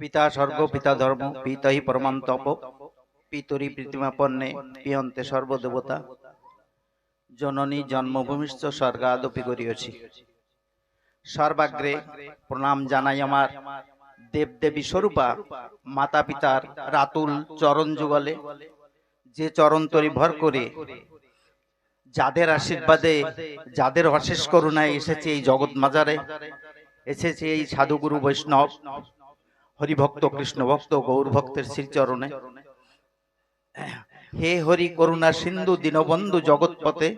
পিতা স্বর্গ পিতা ধর্ম পিতাহি পরমান্তপ পিতরি প্রীতিমাপন্নে পিয়ন্তে সর্বদেবতা। জননী জন্মভূমিষ্ঠ স্বর্গাদপি করিয়াছি। সর্বাগ্রে প্রণাম জানাই আমার দেবদেবী স্বরূপা মাতা পিতার রাতুল চরণ যুগলে যে চরণ তরি ভর করে যাদের আশীর্বাদে যাদের অশেষ করুণায় এসেছে এই জগৎ মাজারে এসেছে এই সাধুগুরু বৈষ্ণব হরিভক্ত কৃষ্ণ ভক্ত গৌর ভক্তের শ্রীচরণে। হে হরি করুণা সিন্ধু দীনবন্ধু জগৎপতে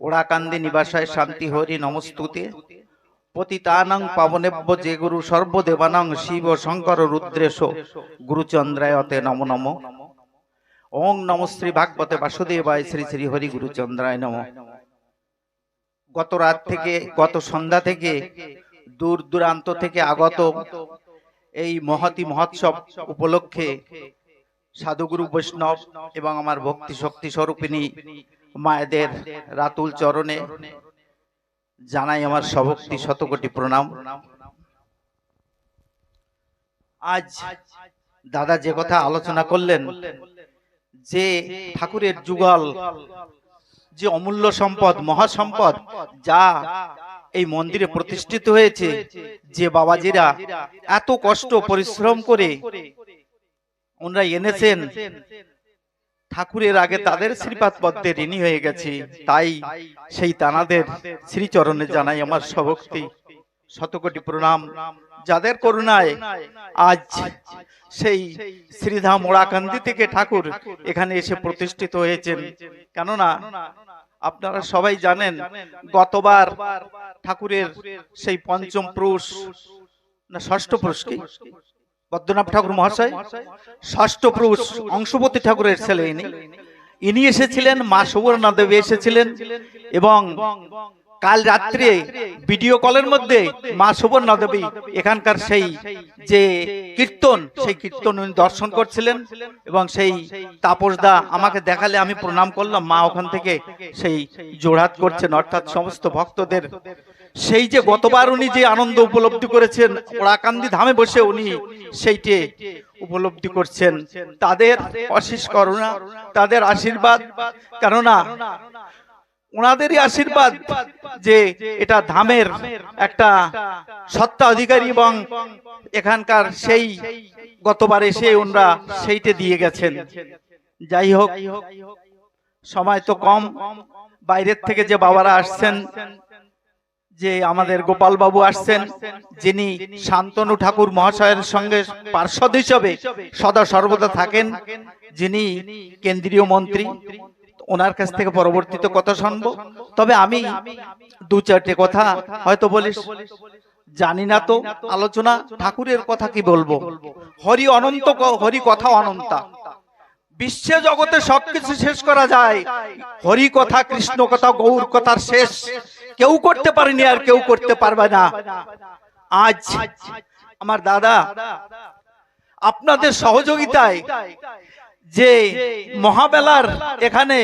ওড়াকান্দি নিবাসায় শান্তি হরি নমস্তুতে। পতিতানং পাবনেব্য যে গুরু সর্বদেবানং শিব শঙ্কর রুদ্রেশ গুরুচন্দ্রায়তে নম নম। ওং নম শ্রী ভাগবতে বাসুদেবায় শ্রী শ্রী হরি গুরুচন্দ্রায় নম। গত রাত থেকে, গত সন্ধ্যা থেকে, দূর দূরান্ত থেকে আগত এই মহাতি মহোৎসব উপলক্ষে সাধুগুরু বৈষ্ণব এবং আমার ভক্তি শক্তি স্বরূপিনী মায়েদের রাতুল চরণে জানাই আমার সভক্তি শতকোটি প্রণাম। আজ দাদা যে কথা আলোচনা করলেন, যে ঠাকুরের যুগল, যে অমূল্য সম্পদ, মহাসম্পদ, যা এই মন্দিরে প্রতিষ্ঠিত হয়েছে যে বাবাজিরা এত কষ্ট পরিশ্রম করে ওনারা এনেছেন। ঠাকুরের আগে তাদের শ্রীপাদ পদ্মে ঋণী হয়ে গেছে। তাই সেই তানাদের শ্রীচরণে জানাই আমার সভক্তি শতকোটি প্রণাম। যাদের করুণায় আজ সেই শ্রীধাম ওড়াকান্দি থেকে ঠাকুর এখানে এসে প্রতিষ্ঠিত হয়েছেন। কেননা আপনারা সবাই জানেন, গতবার ঠাকুরের সেই পঞ্চম পুরুষ, না ষষ্ঠ পুরুষ কি? বদ্রনাথ ঠাকুর মহাশয়? ষষ্ঠ পুরুষ অংশপতি ঠাকুরের ছেলে ইনি। ইনি এসেছিলেন, মা সুবর্ণা দেবী এসেছিলেন এবং কাল রাত্রে ভিডিও কলের মধ্যে মা সুবর্ণা দেবী এখানকার সেই যে কীর্তন, সেই কীর্তন উনি দর্শন করছিলেন এবং সেই তাপসদা আমাকে দেখালে আমি প্রণাম করলাম, মা ওখান থেকে সেই জোড়হাত করছেন, অর্থাৎ সমস্ত ভক্তদের। সেই যে গতবার উনি যে আনন্দ উপলব্ধি করেছেন, ওড়াকান্দি ধামে বসে উনি সেইটে উপলব্ধি করছেন। তাদের অশেষ করুণা, তাদের আশীর্বাদ, কেননা ওনাদেরই আশীর্বাদ যে এটা ধামের একটা সত্তা অধিকারী এবং এখানকার সেই গতবার এসে ওনারা সেইটে দিয়ে গেছেন। যাই হোক সময় তো কম। বাইরের থেকে যে বাবারা আসছেন যে আমাদের গোপাল বাবু আসছেন যিনি শান্তনু ঠাকুর মহাশয়ের সঙ্গে পার্ষদ হিসেবে সদা সর্বদা থাকেন যিনি কেন্দ্রীয় মন্ত্রী। ওনার কাছ থেকে পরবর্তীতে কথা শুনব তবে আমি দু চারটে কথা হয়তো বলিস। জানি না তো আলোচনা। ঠাকুরের কথা কি বলব? হরি অনন্ত ক- হরি কথা অনন্তা। বিশ্বে জগতে সবকিছু শেষ করা যায়। হরি কথা কৃষ্ণ কথা গৌর কথার শেষ। কেউ করতে পারেনি আর কেউ করতে পারবে না। আজ আমার দাদা আপনাদের সহযোগিতায় যে মহাবেলার এখানে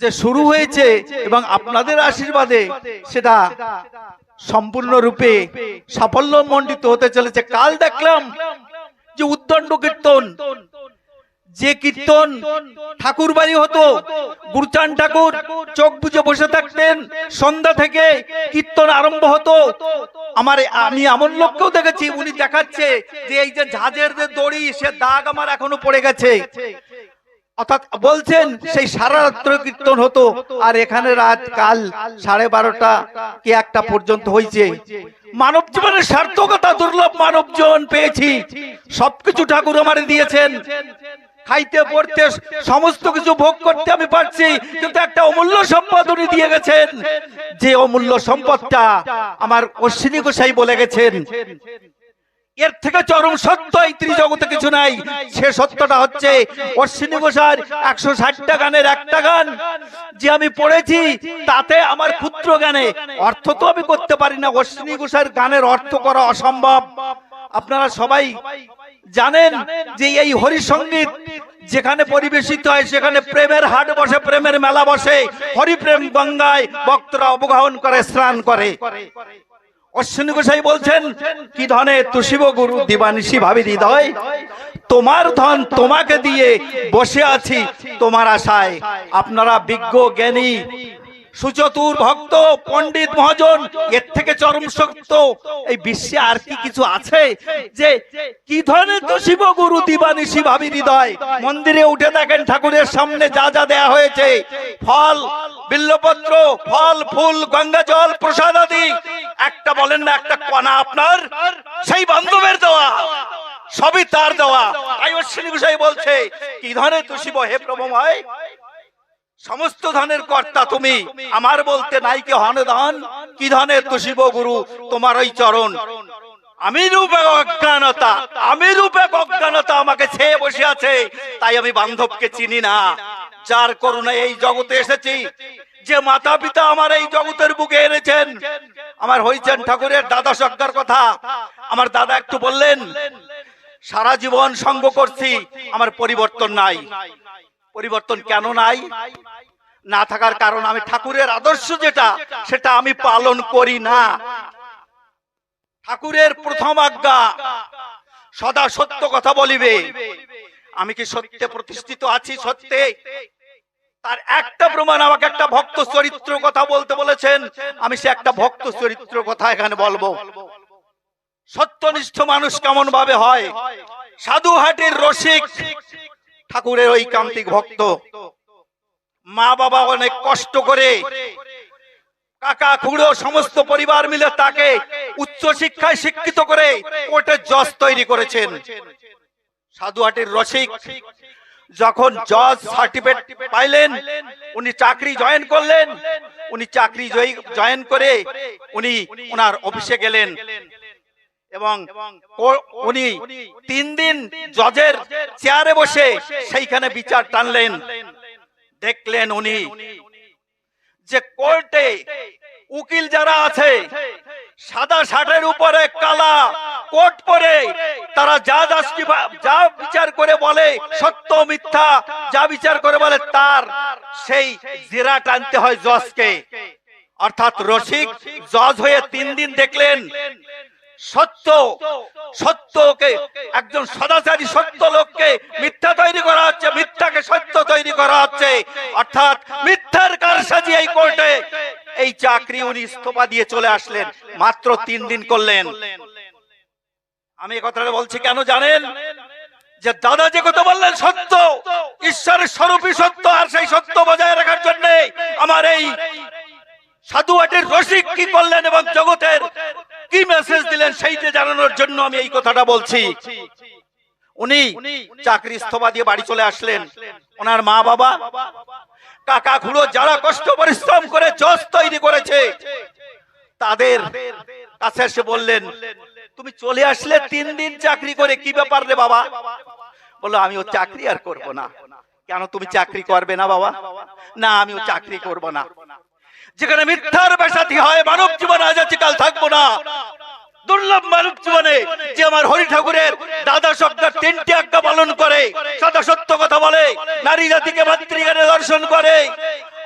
যে শুরু হয়েছে এবং আপনাদের আশীর্বাদে সেটা সম্পূর্ণরূপে সাফল্য মণ্ডিত হতে চলেছে। কাল দেখলাম যে উদ্দণ্ড কীর্তন যে কীর্তন ঠাকুর বাড়ি হতো, গুরুচান ঠাকুর চোখ বুঝে বসে থাকতেন, সন্ধ্যা থেকে কীর্তন আরম্ভ হতো। আমার আমি এমন লোককেও দেখেছি, উনি দেখাচ্ছে যে এই যে ঝাঁঝের যে দড়ি, সে দাগ আমার এখনও পড়ে গেছে। অর্থাৎ বলছেন, সেই সারা রাত্র কীর্তন হতো, আর এখানে রাত কাল সাড়ে বারোটা কি একটা পর্যন্ত হয়েছে মানব জীবনের সার্থকতা, দুর্লভ মানব জীবন পেয়েছি। সবকিছু ঠাকুর আমার দিয়েছেন। খাইতে, পড়তে, সমস্ত কিছু ভোগ করতে আমি পারছি, কিন্তু একটা অমূল্য সম্পদ উনি দিয়ে গেছেন। যে অমূল্য সম্পদটা আমার অশ্বিনী গোসাই বলে গেছেন। এর থেকে চরম সত্য এই ত্রিজগতে কিছু নাই। সে সত্যটা হচ্ছে অশ্বিনী ঘোষার একশো ষাটটা গানের একটা গান যে আমি পড়েছি, তাতে আমার ক্ষুদ্র গানে অর্থ তো আমি করতে পারি না। অশ্বিনী ঘোষার গানের অর্থ করা অসম্ভব। আপনারা সবাই জানেন যে এই হরিসঙ্গীত যেখানে পরিবেশিত হয় সেখানে প্রেমের হাট বসে প্রেমের মেলা বসে হরিপ্রেম গঙ্গায় ভক্তরা অবগাহন করে স্নান করে অশ্বিনী গোসাই বলছেন কি ধনে তুষিব গুরু দিবানিশি ভাবি হৃদয়। তোমার ধন তোমাকে দিয়ে বসে আছি তোমার আশায়। আপনারা বিজ্ঞ জ্ঞানী। সুচতুর ভক্ত, পণ্ডিত মহাজন, এর থেকে চরম শক্ত। এই বিশ্বে আর কি কিছু আছে যে কি ধরনের তো শিব গুরু দিবানিশি ভাবি হৃদয়? মন্দিরে উঠে দেখেন ঠাকুরের সামনে যা যা দেয়া হয়েছে। ফল, বিল্লপত্র, ফল, ফুল, গঙ্গা জল, প্রসাদ আদি। একটা বলেন না, একটা কণা আপনার? সেই বান্ধবের দেওয়া। সবই তার দেওয়া। তাই অশ্বিনী বলছে, কি ধরনের তুষিব হে প্রভময় সমস্ত ধনের কর্তা তুমি। আমার বলতে নাইকে হন ধন কি ধনের তুষিব গুরু, তোমার ওই চরণ। আমি রূপে অজ্ঞানতা, আমি রূপে অজ্ঞানতা আমাকে ছেয়ে বসে আছে তাই আমি বান্ধবকে চিনি না। যার করুণা এই জগতে এসেছি, যে মাতা পিতা আমার এই জগতের বুকে এনেছেন। আমার হইছেন ঠাকুরের দাদা সর্দার কথা। আমার দাদা একটু বললেন, সারা জীবন সঙ্গ করছি, আমার পরিবর্তন নাই। পরিবর্তন কেন নাই? না থাকার কারণ আমি ঠাকুরের আদর্শ যেটা, সেটা আমি পালন করি না। ঠাকুরের প্রথম আজ্ঞা সদা সত্য কথা বলিবে। আমি কি সত্যে প্রতিষ্ঠিত আছি সত্যে? তার একটা প্রমাণ আমাকে একটা ভক্ত চরিত্র কথা বলতে বলেছেন। আমি সে একটা ভক্ত চরিত্র কথা এখানে বলব। সত্যনিষ্ঠ মানুষ কেমন ভাবে হয়? সাধুহাটের রসিক ঠাকুরের ওই কান্তিক ভক্ত। মা বাবা অনেক কষ্ট করে কাকা, খুড়ো, সমস্ত পরিবার মিলে তাকে উচ্চ শিক্ষায় শিক্ষিত করে কোর্টের জজ তৈরি করেছেন। সাধুহাটের রসিক যখন জজ সার্টিফিকেট পাইলেন, উনি চাকরি জয়েন করলেন। উনি চাকরি জয়েন করে উনি ওনার অফিসে গেলেন এবং উনি তিন দিন জজের চেয়ারে বসে সেইখানে বিচার টানলেন। দেখলেন উনি যে কোর্টে উকিল যারা আছে, সাদা শার্টের উপরে কালা কোট পরে তারা যা যা বিচার করে বলে সত্য মিথ্যা, যা বিচার করে বলে তার সেই জেরা টানতে হয় জজকে। অর্থাৎ রসিক জজ হয়ে তিন দিন দেখলেন সত্য, সত্যকে, একজন সদাচারী সত্য লোককে মিথ্যা তৈরি করা হচ্ছে, মিথ্যাকে সত্য তৈরি করা হচ্ছে। অর্থাৎ মিথ্যার কারসাজি এই কোর্টে। এই চাকরি উনি ইস্তফা দিয়ে চলে আসলেন, মাত্র তিন দিন করলেন। আমি কথাটা বলছি, কেন জানেন? যে দাদা যে কথা বললেন, সত্য, ঈশ্বরের স্বরূপই সত্য, আর সেই সত্য বজায় রাখার জন্য আমার এই সাধুয়াটির রসিক কি করলেন এবং জগতের কি মেসেজ দিলেন সেইটা জানানোর জন্য আমি এই কথাটা বলছি। উনি চাকরি ইস্তফা দিয়ে বাড়ি চলে আসলেন। ওনার মা বাবা কাকা খুড়ো যারা কষ্ট পরিশ্রম করে জজ তৈরি করেছে, তাদের কাছে এসে বললেন, তুমি চলে আসলে তিন দিন চাকরি করে কি ব্যাপার রে বাবা? বলল আমি ও চাকরি আর করব না। কেন তুমি চাকরি করবে না বাবা? না আমি ও চাকরি করব না। যেখানে মিথ্যার বেসাতি হয়, মানব জীবনে আজ থাকব না। দুর্লভ মানব জীবনে যে আমার হরি ঠাকুরের দাদা সর্দার তিনটি আজ্ঞা পালন করে, সদা সত্য কথা বলে, নারী জাতিকে মাতৃগানে দর্শন করে,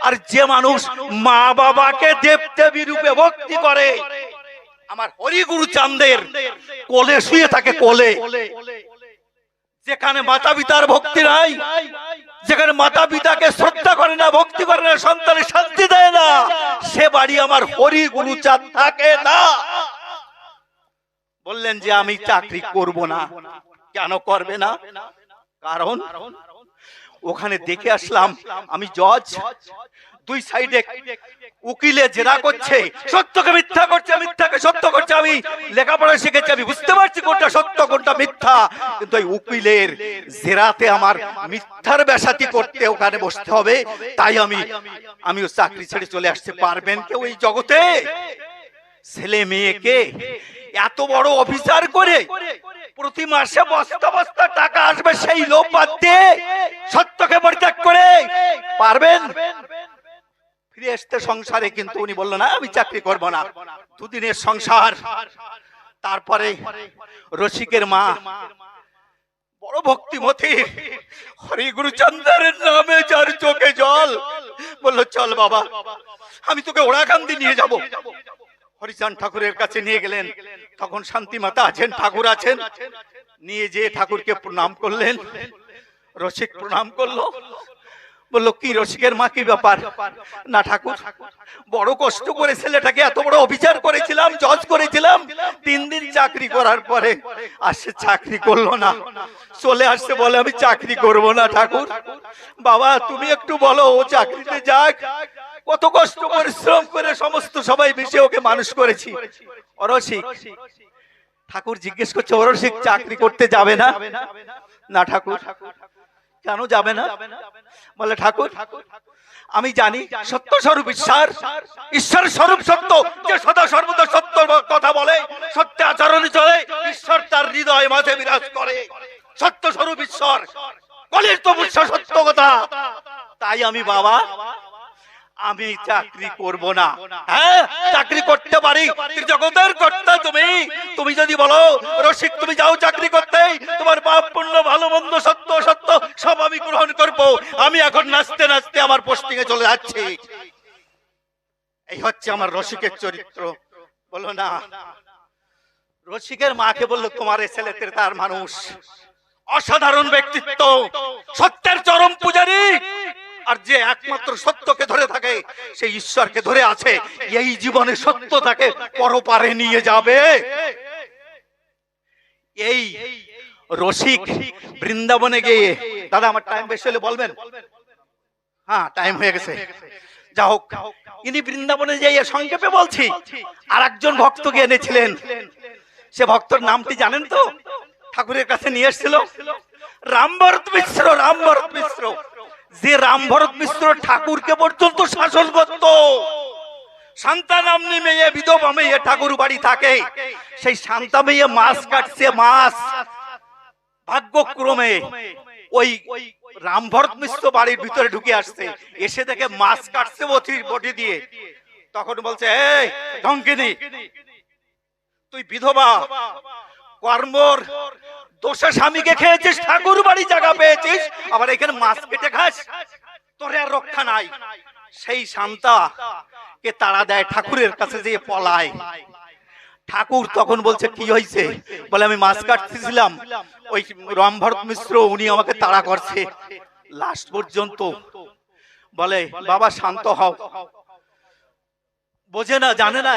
আর যে মানুষ মা বাবাকে দেব দেবী রূপে ভক্তি করে, আমার হরিগুরু চান্দের কোলে শুয়ে থাকে কোলে। যেখানে মাতা পিতার ভক্তি নাই যেখানে মাতা পিতাকে শ্রদ্ধা করে না, ভক্তি করে না, সন্তানের শান্তি দেয় না, সে বাড়ি আমার হরি গুরু চাঁদ থাকে না। বললেন যে আমি চাকরি করব না। কেন করবে না? কারণ ওখানে দেখে আসলাম, আমি জজ। দুই সাইডে উকিলে জেরা করছে, সত্যকে মিথ্যা করছে, মিথ্যাকে সত্য করছে, আমি লেখাপড়া শিখেছি, আমি বুঝতে পারছি কোনটা সত্য, কোনটা মিথ্যা। কিন্তু ওই উকিলের জেরাতে আমার মিথ্যার বেসাতি করতে ওখানে বসতে হবে, তাই আমি, আমিও চাকরি ছেড়ে চলে আসতে পারবেন কেউ এই জগতে? ছেলে মেয়েকে এত বড় অফিসার করে প্রতি মাসে বস্তা বস্তা টাকা আসবে, সেই লোভ বাদ দিয়ে সত্যকে পরিত্যাগ করে, পারবেন? ফিরে আসতে সংসারে কিন্তু উনি বলল, না, আমি চাকরি করব না। দুদিনের সংসার, তারপরে রসিকের মা, বড় ভক্তিমতী হরি গুরুচন্দ্রের নামে যার চোখে জল, বলল, চল বাবা, আমি তোকে ওড়াকান্দি নিয়ে যাব। হরিচাঁদ ঠাকুরের কাছে নিয়ে গেলেন। তখন শান্তি মাতা আছেন, ঠাকুর আছেন। নিয়ে যে ঠাকুরকে প্রণাম করলেন। রসিক প্রণাম করল। বলল, কি রসিকের মা, কি ব্যাপার? না ঠাকুর, বড় কষ্ট করে ছেলেটাকে এত বড় অবিচার করেছিলাম, জজ করেছিলাম। তিন দিন চাকরি করার পরে আর সে চাকরি করল না। চলে আসছে বলে, আমি চাকরি করব না ঠাকুর। বাবা, তুমি একটু বলো, ও চাকরিতে যাক। কত কষ্ট পরিশ্রম করে সমস্ত সবাই মিশে ওকে মানুষ করেছি। অরসিক ঠাকুর জিজ্ঞেস করছে অরসিক চাকরি করতে যাবে না? না ঠাকুর। কেন যাবে না? বলে, ঠাকুর, আমি জানি সত্য স্বরূপ ঈশ্বর। ঈশ্বর স্বরূপ সত্য। যে সদা সর্বদা সত্য কথা বলে, সত্য আচরণে চলে, ঈশ্বর তার হৃদয় মাঝে বিরাজ করে। সত্য স্বরূপ ঈশ্বর। কলির তো বুঝছ সত্য কথা। তাই আমি বাবা আমি চাকরি করব না। হ্যাঁ চাকরি করতে পারি। জগতের কর্তা তুমি। তুমি যদি বলো রসিক তুমি যাও চাকরি করতে। তোমার পাপ পুণ্য ভালো মন্দ সত্য সত্য সব আমি গ্রহণ করব। আমি এখন নাচতে নাচতে আমার পোস্টিং এ চলে যাচ্ছি। এই হচ্ছে আমার রসিকের চরিত্র। বলো না। রসিকের মাকে বলল তোমার এই ছেলেতে তার মানুষ অসাধারণ ব্যক্তিত্ব। সত্যের চরম পূজারী। আর যে একমাত্র সত্যকে ধরে থাকে সেই ঈশ্বরকে ধরে আছে। এই জীবনে সত্য তাকে পরপারে নিয়ে যাবে। এই রসিক বৃন্দাবনে গিয়ে, দাদা, আমার টাইম বেশি হলে বলবেন? হ্যাঁ টাইম হয়ে গেছে। যা হোক, ইনি বৃন্দাবনে যাইয়ে সংক্ষেপে বলছি আর একজন ভক্তকে এনেছিলেন। সে ভক্তর নামটি জানেন তো? ঠাকুরের কাছে নিয়ে এসেছিল। রামভরত মিশ্র রামভরত মিশ্র। যে রামভরত মিশ্র ঠাকুরকে পর্যন্ত শাসন করত মেয়ে বিধবা মেয়ে ঠাকুর বাড়ি থাকে, সেই মেয়ে মাছ কাটছে, মাছ। ভাগ্যক্রমে ওই রামভরত মিশ্র বাড়ির ভিতরে ঢুকে আসছে, এসে দেখে মাছ কাটছে বটি দিয়ে। তখন বলছে তুই বিধবা, কর্মর দোষে স্বামীকে খেয়েছিস ঠাকুর বাড়ি জায়গা পেয়েছিস, আবার এখানে মাছ কেটে খাস। তোর আর রক্ষা নাই। সেই শান্তা কে তাড়া দেয় ঠাকুরের কাছে যে পলায়। ঠাকুর তখন বলছে, কি হয়েছে বলে, আমি মাছ কাটতেছিলাম। ওই রামভরত মিশ্র, উনি আমাকে তাড়া করছে। লাস্ট পর্যন্ত। বলে, বাবা, শান্ত হও। বোঝে না, জানে না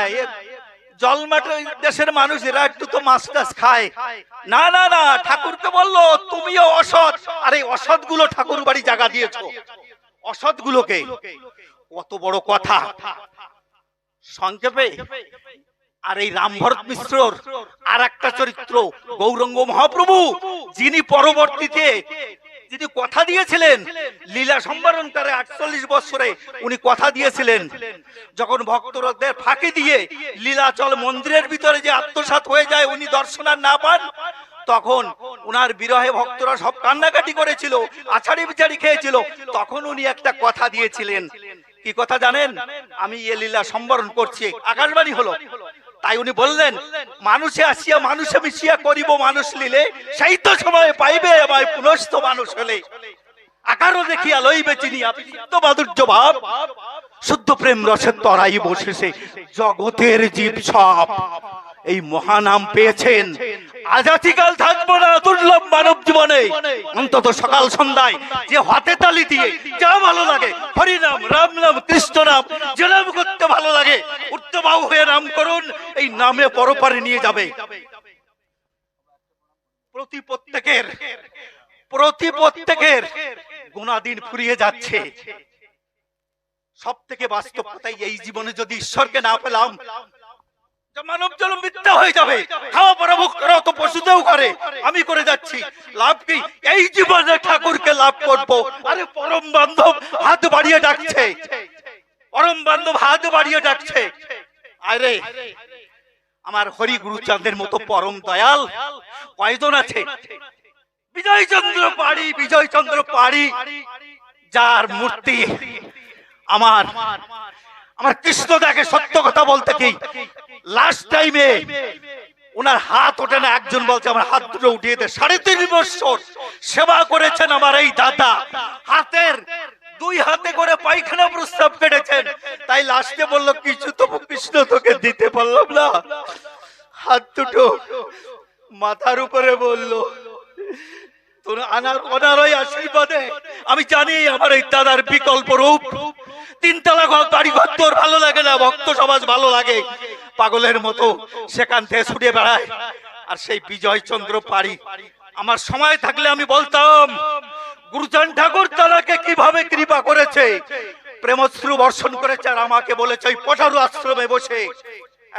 জলমাট দেশের মানুষ এরা একটু তো মাছ টাছ খায়। না না না, ঠাকুরকে বলল, তুমিও অসৎ। আর এই অসৎ গুলো ঠাকুর বাড়ি জায়গা দিয়েছ। অসৎ গুলোকে কত বড় কথা। সংক্ষেপে, আর এই রামভরত মিশ্রর আর একটা চরিত্র, গৌরঙ্গ মহাপ্রভু, যিনি পরবর্তীতে যিনি কথা দিয়েছিলেন, লীলা সম্বরণ করে আটচল্লিশ বছরে উনি কথা দিয়েছিলেন। যখন ভক্তরদের ফাঁকি দিয়ে লীলাচল মন্দিরের ভিতরে যে আত্মসাত হয়ে যায়, উনি দর্শনার না পান, তখন উনার বিরহে ভক্তরা সব কান্নাকাটি করেছিল আছাড়ি বিচারি খেয়েছিল। তখন উনি একটা কথা দিয়েছিলেন। কি কথা জানেন? আমি এ লীলা সম্বরণ করছি। আকাশবাণী হলো। তাই উনি বললেন, মানুষে আসিয়া, মানুষে মিশিয়া করিব মানুষ লিলে সেই তো সময় পাইবে আমায় পুনস্ত মানুষ হলে। আকারও দেখিয়া লইবে চিনিয়া তো মাধুর্য ভাব। শুদ্ধ প্রেম রসের তরাই বসেছে জগতের জীব সব। এই মহানাম পেয়েছেন আজাতিকাল থাকব না দুর্লভ মানব জীবনে। অন্তত সকাল সন্ধ্যায় যে হাতে তালি দিয়ে যা ভালো লাগে, হরিনাম, রাম নাম, কৃষ্ণ নাম, যে নাম করতে ভালো লাগে হয়ে নাম করুন, এই নামে পরপারে নিয়ে যাবে। প্রতি প্রত্যেকের প্রতি প্রত্যেকের গুণাদিন ফুরিয়ে যাচ্ছে। সব থেকে বাস্তব কথাই এই জীবনে যদি ঈশ্বরকে না পেলাম মানব জল মিথ্যা হয়ে যাবে। খাওয়া পরা করা তো পশুতেও করে। আমি করে যাচ্ছি। লাভ কি? এই জীবনে ঠাকুরকে লাভ করব। আরে পরম বান্ধব, হাত বাড়িয়ে ডাকছে। পরম বান্ধব, হাত বাড়িয়ে ডাকছে। আরে, আমার হরি গুরুচাঁদের মতো পরম দয়াল। কয়জন আছে? বিজয় চন্দ্র পাড়ি বিজয় চন্দ্র পাড়ি। যার মূর্তি আমার। আমার কৃষ্ণ দেখে সত্য কথা বলতে কি? লাস্ট টাইমে ওনার হাত ওঠে না, একজন বলছে, আমার হাত দুটো উঠিয়ে দে। সাড়ে তিন বছর সেবা করেছেন আমার এই দাদা। হাতের দুই হাতে করে পায়খানা প্রস্তাব কেটেছেন তাই লাস্টে বলল, কিছু তো কৃষ্ণ তোকে দিতে পারলাম না। হাত দুটো মাথার উপরে বলল, তোর আনার অনারই আশীর্বাদে আমি জানি আমার এই দাদার বিকল্প রূপ। তিনতলা ঘর বাড়ি ঘর তোর ভালো লাগে না, ভক্ত সমাজ ভালো লাগে। পাগলের মতো সেখান থেকে ছুটে বেড়ায়। আর সেই বিজয়চন্দ্র পারি আমার সময় থাকলে আমি বলতাম গুরুচান ঠাকুর তারাকে কীভাবে কৃপা করেছে? প্রেমশ্রু বর্ষণ করেছে আর আমাকে বলেছে ওই পটারু আশ্রমে বসে।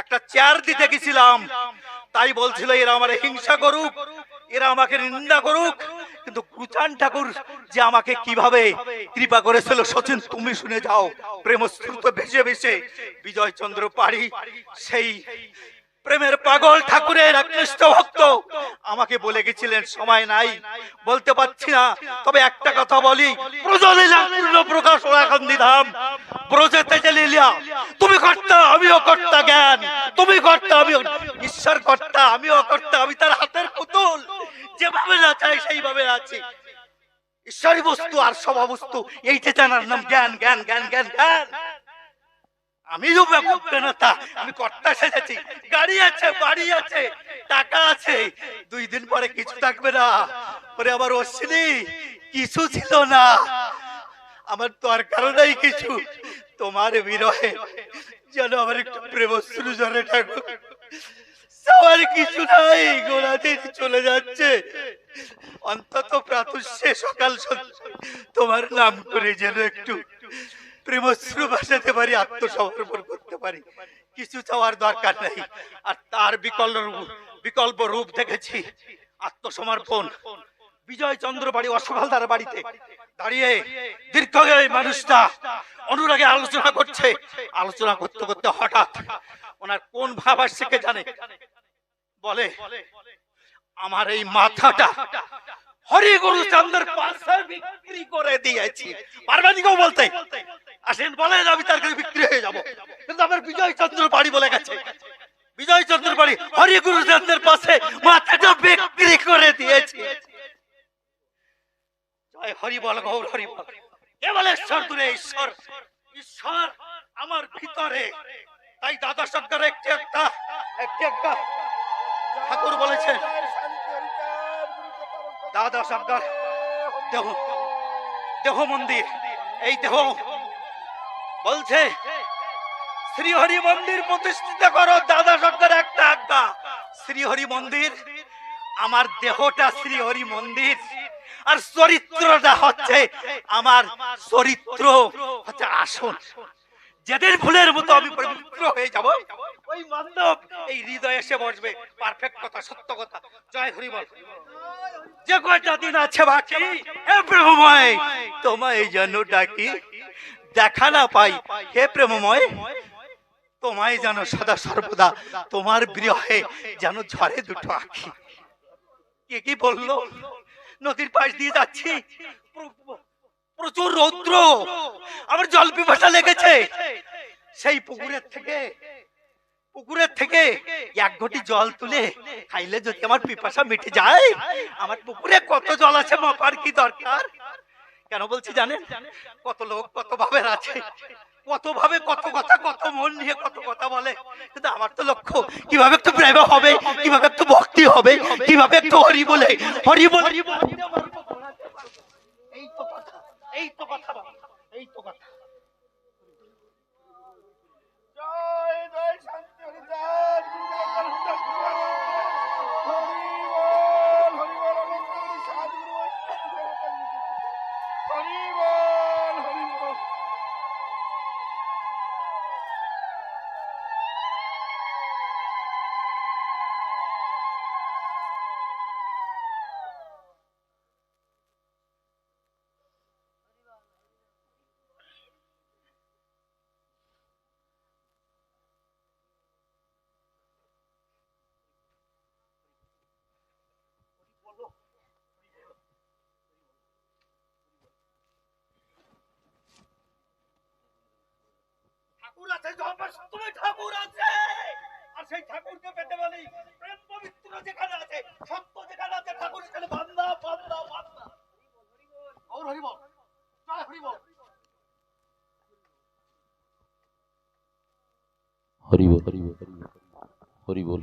একটা চেয়ার দিতে গেছিলাম। তাই বলছিল, এরা আমার হিংসা করুক এরা আমাকে নিন্দা করুক। কিন্তু কুচান ঠাকুর যে আমাকে কীভাবে কৃপা করেছিল, সচিন, তুমি শুনে যাও। প্রেমশ্রুত ভেসে ভেসে বিজয়চন্দ্র পাড়ি সেই প্রেমের পাগল ঠাকুরের একনিষ্ঠ ভক্ত। আমাকে বলে গেছিলেন, সময় নাই, বলতে পারছি না। তবে একটা কথা বলি। প্রজলীলা পূর্ণ প্রকাশ ওরাকান্দি ধাম। ব্রজেতে যে লীলা। তুমি কর্তা, আমিও কর্তা জ্ঞান। তুমি কর্তা, আমিও ঈশ্বর কর্তা, আমিও কর্তা, আমি তার হাতের পুতুল। যেভাবে না চাই, সেইভাবে আছি। ঈশ্বরী বস্তু আর সভা বস্তু, এইটা জানার নাম জ্ঞান জ্ঞান জ্ঞান জ্ঞান জ্ঞান। আমি আমি কর্তা সেজেছি। গাড়ি আছে, বাড়ি আছে, টাকা আছে। দুই দিন পরে কিছু থাকবে না। পরে আবার অশ্বিনী, কিছু ছিল না। আমার দরকার নেই কিছু। তোমার বিরহে যেন আমার একটু প্রেমশ্রু জলে ঠাকুর আমার কিছু নাই, গোড়া দিন চলে যাচ্ছে। অন্তত প্রাতুষ্যে সকাল তোমার নাম করে যেন একটু প্রেমশ্রু বাসাতে পারি, আত্মসমর্পণ করতে পারি। কিছু চাওয়ার দরকার নেই। আর তার বিকল্প বিকল্প রূপ দেখেছি। আত্মসমর্পণ। বিজয় চন্দ্র বাড়ি অশোকালদার বাড়িতে দাঁড়িয়ে দীর্ঘ মানুষটা অনুরাগে আলোচনা করছে। আলোচনা করতে করতে হঠাৎ ওনার কোন ভাব আসছে কে জানে? বলে, আমার এই মাথাটা হরিগুরু চন্দ্রের পাশে বিক্রি করে দিয়েছি। পারবেন কেউ বলতে, আসেন, বলেন, আমি তার কাছে বিক্রি হয়ে যাব। কিন্তু আমার বিজয় চন্দ্র বাড়ি বলে গেছে। বিজয় চন্দ্র বাড়ি হরিগুরু চন্দ্রের পাশে মাথাটা বিক্রি করে দিয়েছি। জয় হরি বল, গৌর হরি বল। কেবলেশ্বর দূরে ঈশ্বর ঈশ্বর আমার ভিতরে। তাই দাদা সরকার একটি একটা একটি একটা ঠাকুর বলেছেন দাদা সরকার দেহ দেহ মন্দির। এই দেহ বলছে, শ্রীহরি মন্দির প্রতিষ্ঠিত করো দাদা সরকার একটা আজ্ঞা শ্রীহরি মন্দির, আমার দেহটা শ্রীহরি মন্দির। আর চরিত্রটা হচ্ছে আমার চরিত্র, হচ্ছে আসন যেদিন ভুলের মতো আমি পবিত্র হয়ে যাব, ওই মান্ডব এই হৃদয়ে এসে বসবে। পারফেক্ট কথা, সত্য কথা। জয় হরি বল। যে কয়টা দিন আছে বাকি হে প্রেমময় তোমায় যেন ডাকি, দেখা না পাই, হে প্রেমময় তোমায় যেন সদা সর্বদা তোমার বিরহে যেন ঝরে দুটো আখি। কে কি বলল? নদীর পাশ দিয়ে যাচ্ছি। প্রচুর রৌদ্র। আমার জল পিপাসা লেগেছে। সেই পুকুরের থেকে পুকুরের থেকে এক ঘটি জল তুলে খাইলে যদি আমার পিপাসা মিটে যায় আমার পুকুরে কত জল আছে মাপার কি দরকার? কেন বলছি জানেন? কত লোক কত ভাবের আছে কত ভাবে কত কথা কত মন নিয়ে কত কথা বলে। কিন্তু আমার তো লক্ষ্য কীভাবে একটু প্রেম হবে কীভাবে একটু ভক্তি হবে কীভাবে একটু হরি বলে হরি বলে এই তো কথা এই তো কথা বাবা, এই তো কথা জয় জয় শান্তি হরিদাস গুরু গোপাল হরিদাস হরি ঠাকুর আছে জহবার সপ্তমী ঠাকুর আছে। আর সেই ঠাকুরকে পেতে বলি প্রেম পবিত্র যেখানে আছে, সত্য যেখানে আছে, ঠাকুর সেখানে বান্দা বান্দা বান্দা। ওর হরিবল জয় হরিবল হরিবল হরিবল হরিবল